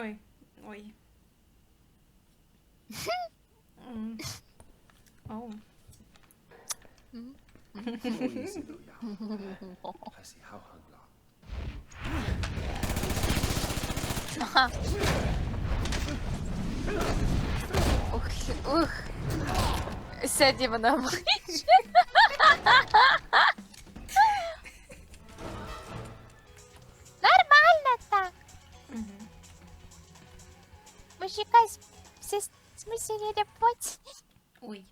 Ой, ой. М. Оу. 不意思都有，还是好行啦。 Ух, ух. Сядімо на обличчя. Може якась все смисленні роботі. Ой.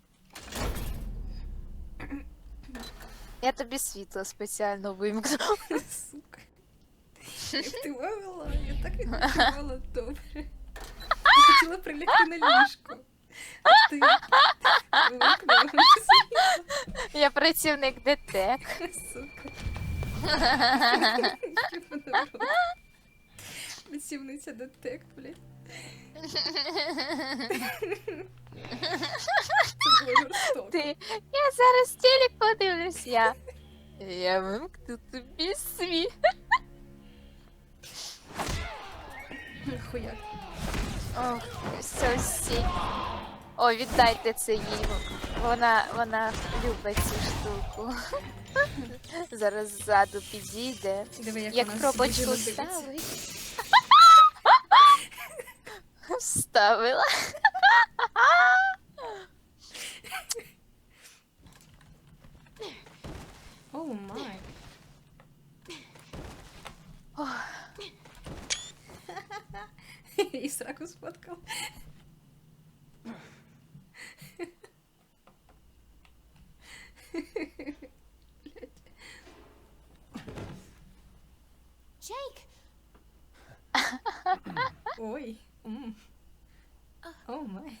Я тобі світло спеціально вимкну. Сука. Як ти вивела, я так відпочивала добре. Я хотіла прилягти на ліжко. А ти вимкнула Я працівник ДТЕК. сука. Працівниця детек, блядь. Це було жорстоко. Ти. Я зараз телек подивлюсь. Я. Я вимкну тобі світ. Хуяк. Ох, сосі. О, віддайте це їй. Вона, вона любить цю штуку. Зараз ззаду підійде. Диви, як, Як вона пробочку і дивиться. ставить. Вставила. Оу май. І сраку сфоткав. Jake, Ой. м. О май.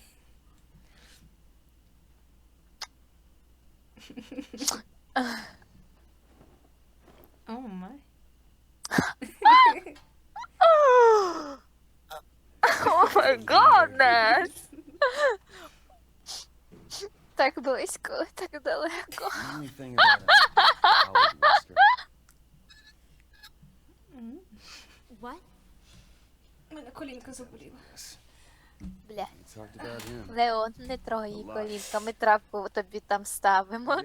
О май. О май годнес. Так близько, так далеко. What? Мене колінка заболіла. Бля. Леон, не трогай її колінка, ми травку тобі там ставимо.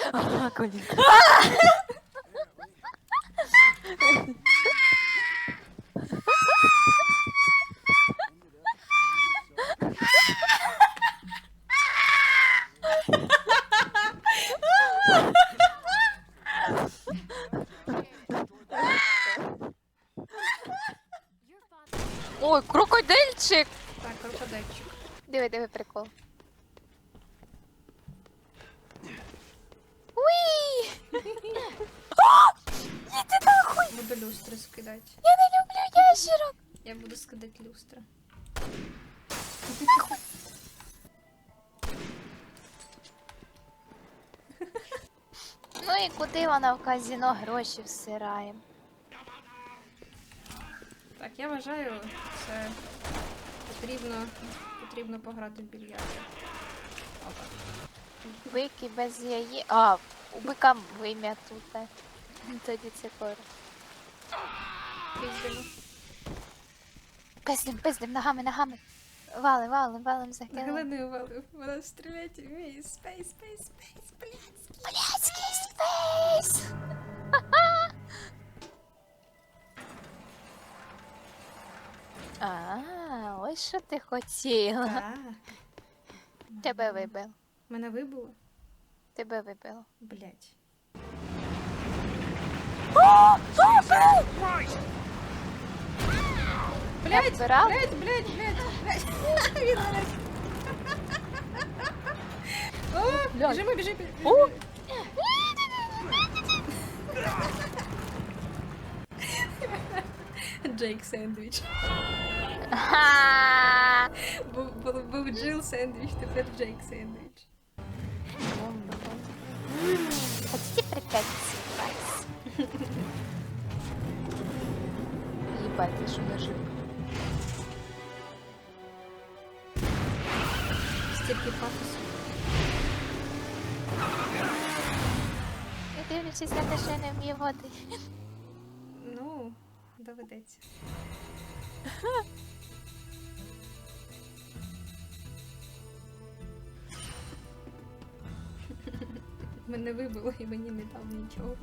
Guess he Ой, крокодильчик! Так, крокодильчик. Диви, диви, прикол. Уй! Іди нахуй! Буду люстри скидати. Я не люблю ящерок! Я буду скидати люстри. Ну і куди вона в казіно гроші всирає? Так, я вважаю, це потрібно, потрібно пограти в більярд. Опа. Бики без яї. А, у бика вим'я тут. Тоді це кор. Піздимо. Пиздим, пиздим, ногами, ногами. Валим, валим, валим за килим. Геленою валив. Вона стріляє вміє. Спейс, спейс, спейс, блядь. Блядський спейс! А, ось що ти хотіла. Так. Тебе вибив. Мене вибило? Тебе вибило. Блять. Блять, Вбирав? блять, блять, блять, блять. Він мене. О, Блядь. біжимо, біжи, біжи. О! Джейк сендвіч. Був, був, був Джил сендвіч, тепер Джейк сендвіч. Хотите прикатиться, Вайс? Ебать, ты что нажил? Стільки пафосу. Не дивлячись на те, що я не вмію води. Ну, доведеться. Мене вибило і мені не дав нічого.